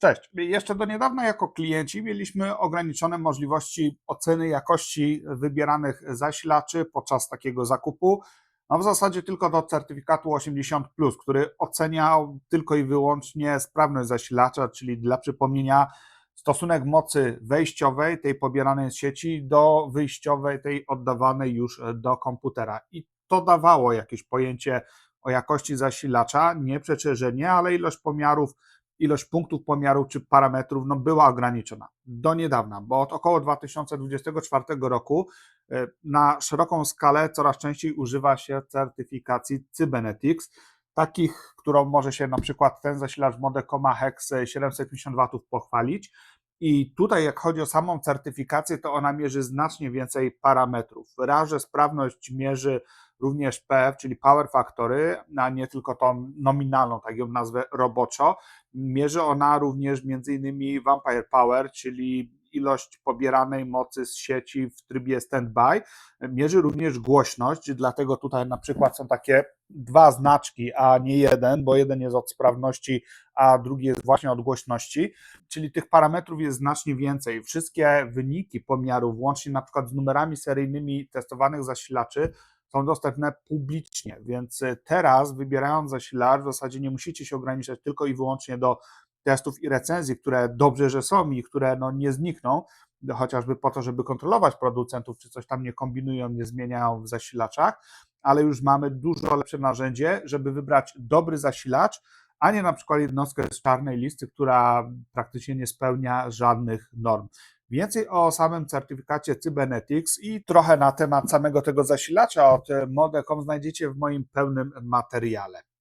Cześć. Jeszcze do niedawna jako klienci mieliśmy ograniczone możliwości oceny jakości wybieranych zasilaczy podczas takiego zakupu. No w zasadzie tylko do certyfikatu 80, który oceniał tylko i wyłącznie sprawność zasilacza, czyli dla przypomnienia stosunek mocy wejściowej, tej pobieranej z sieci, do wyjściowej, tej oddawanej już do komputera. I to dawało jakieś pojęcie o jakości zasilacza, nie przecieżenie, ale ilość pomiarów ilość punktów pomiaru czy parametrów no, była ograniczona do niedawna, bo od około 2024 roku e, na szeroką skalę coraz częściej używa się certyfikacji Cybernetics, takich, którą może się na przykład ten zasilacz Modecoma Hex 750 W pochwalić. I tutaj, jak chodzi o samą certyfikację, to ona mierzy znacznie więcej parametrów. Raz, sprawność mierzy również PF, czyli Power Factory, a nie tylko tą nominalną, tak ją nazwę roboczo. Mierzy ona również między innymi Vampire Power, czyli ilość pobieranej mocy z sieci w trybie standby. Mierzy również głośność, dlatego tutaj na przykład są takie dwa znaczki, a nie jeden, bo jeden jest od sprawności, a drugi jest właśnie od głośności, czyli tych parametrów jest znacznie więcej. Wszystkie wyniki pomiarów, łącznie na przykład z numerami seryjnymi testowanych zasilaczy, są dostępne publicznie, więc teraz wybierając zasilacz w zasadzie nie musicie się ograniczać tylko i wyłącznie do testów i recenzji, które dobrze, że są i które no, nie znikną, chociażby po to, żeby kontrolować producentów, czy coś tam nie kombinują, nie zmieniają w zasilaczach, ale już mamy dużo lepsze narzędzie, żeby wybrać dobry zasilacz, a nie na przykład jednostkę z czarnej listy, która praktycznie nie spełnia żadnych norm. Więcej o samym certyfikacie Cybernetics i trochę na temat samego tego zasilacza od Mode.com znajdziecie w moim pełnym materiale.